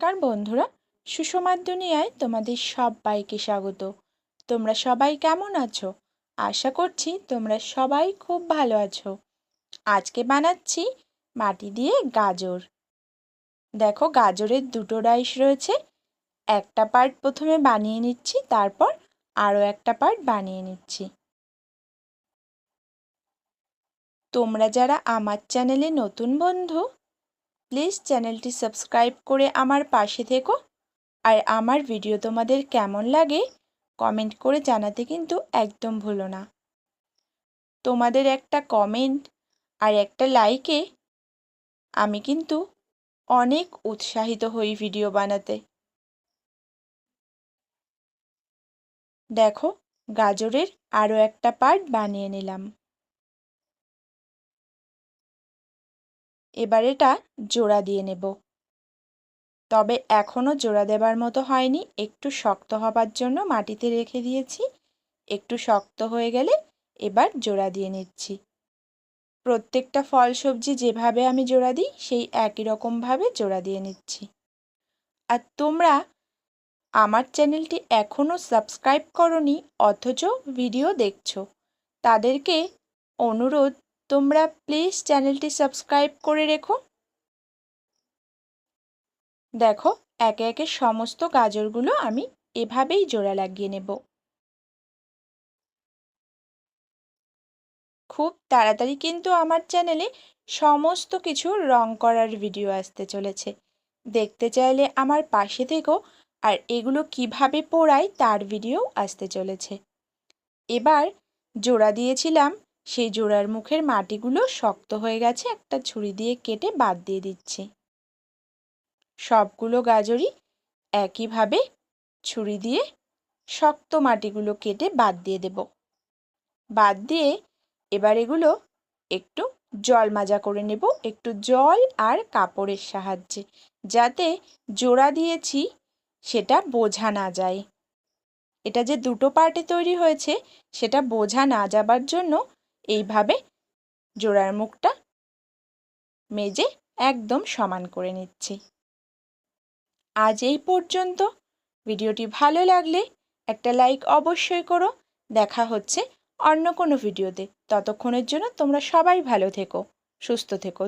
নমস্কার বন্ধুরা, সুষমার দুনিয়ায় তোমাদের সবাইকে স্বাগত। তোমরা সবাই কেমন আছো? আশা করছি তোমরা সবাই খুব ভালো আছো। আজকে বানাচ্ছি মাটি দিয়ে গাজর। দেখো, গাজরের দুটো রাইস রয়েছে। একটা পার্ট প্রথমে বানিয়ে নিচ্ছি, তারপর আরও একটা পার্ট বানিয়ে নিচ্ছি। তোমরা যারা আমার চ্যানেলে নতুন বন্ধু প্লিজ চ্যানেলটি সাবস্ক্রাইব করে আমার পাশে থেকো। আর আমার ভিডিও তোমাদের কেমন লাগে, কমেন্ট করে জানাতে কিন্তু একদম ভুলো না। তোমাদের একটা কমেন্ট আর একটা লাইকে আমি কিন্তু অনেক উৎসাহিত হই ভিডিও বানাতে। দেখো, গাজরের আরও একটা পার্ট বানিয়ে নিলাম। এবার এটা জোড়া দিয়ে নেব। তবে এখনও জোড়া দেবার মতো হয়নি। একটু শক্ত হবার জন্য মাটিতে রেখে দিয়েছি। একটু শক্ত হয়ে গেলে এবার জোড়া দিয়ে নিচ্ছি। প্রত্যেকটা ফল সবজি যেভাবে আমি জোড়া দিই, সেই একই রকমভাবে জোড়া দিয়ে নিচ্ছি। আর তোমরা আমার চ্যানেলটি এখনও সাবস্ক্রাইব করনি, অথচ ভিডিও দেখছ। তাদেরকে অনুরোধ তোমরা প্লিজ চ্যানেলটি সাবস্ক্রাইব করে রেখো। দেখো, একে একে সমস্ত গাজরগুলো আমি এভাবেই জোড়া লাগিয়ে নেব। খুব তাড়াতাড়ি কিন্তু আমার চ্যানেলে সমস্ত কিছু রং করার ভিডিও আসতে চলেছে। দেখতে চাইলে আমার পাশে থেকো আর এগুলো কীভাবে পোড়াই তার ভিডিও আসতে চলেছে। এবার জোড়া দিয়েছিলাম সেই জোড়ার মুখের মাটিগুলো শক্ত হয়ে গেছে, একটা ছুরি দিয়ে কেটে বাদ দিয়ে দিচ্ছি। সবগুলো গাজরই একইভাবে ছুরি দিয়ে শক্ত মাটিগুলো কেটে বাদ দিয়ে দেব। বাদ দিয়ে এবার এগুলো একটু জল মাজা করে নেব, একটু জল আর কাপড়ের সাহায্যে, যাতে জোড়া দিয়েছি সেটা বোঝা না যায়। এটা যে দুটো পার্টে তৈরি হয়েছে, সেটা বোঝা না যাবার জন্য এইভাবে জোড়ার মুখটা মেজে একদম সমান করে নিচ্ছি। আজ এই পর্যন্ত। ভিডিওটি ভালো লাগলে একটা লাইক অবশ্যই করো। দেখা হচ্ছে অন্য কোনো ভিডিওতে। ততক্ষণের জন্য তোমরা সবাই ভালো থেকো, সুস্থ থেকো।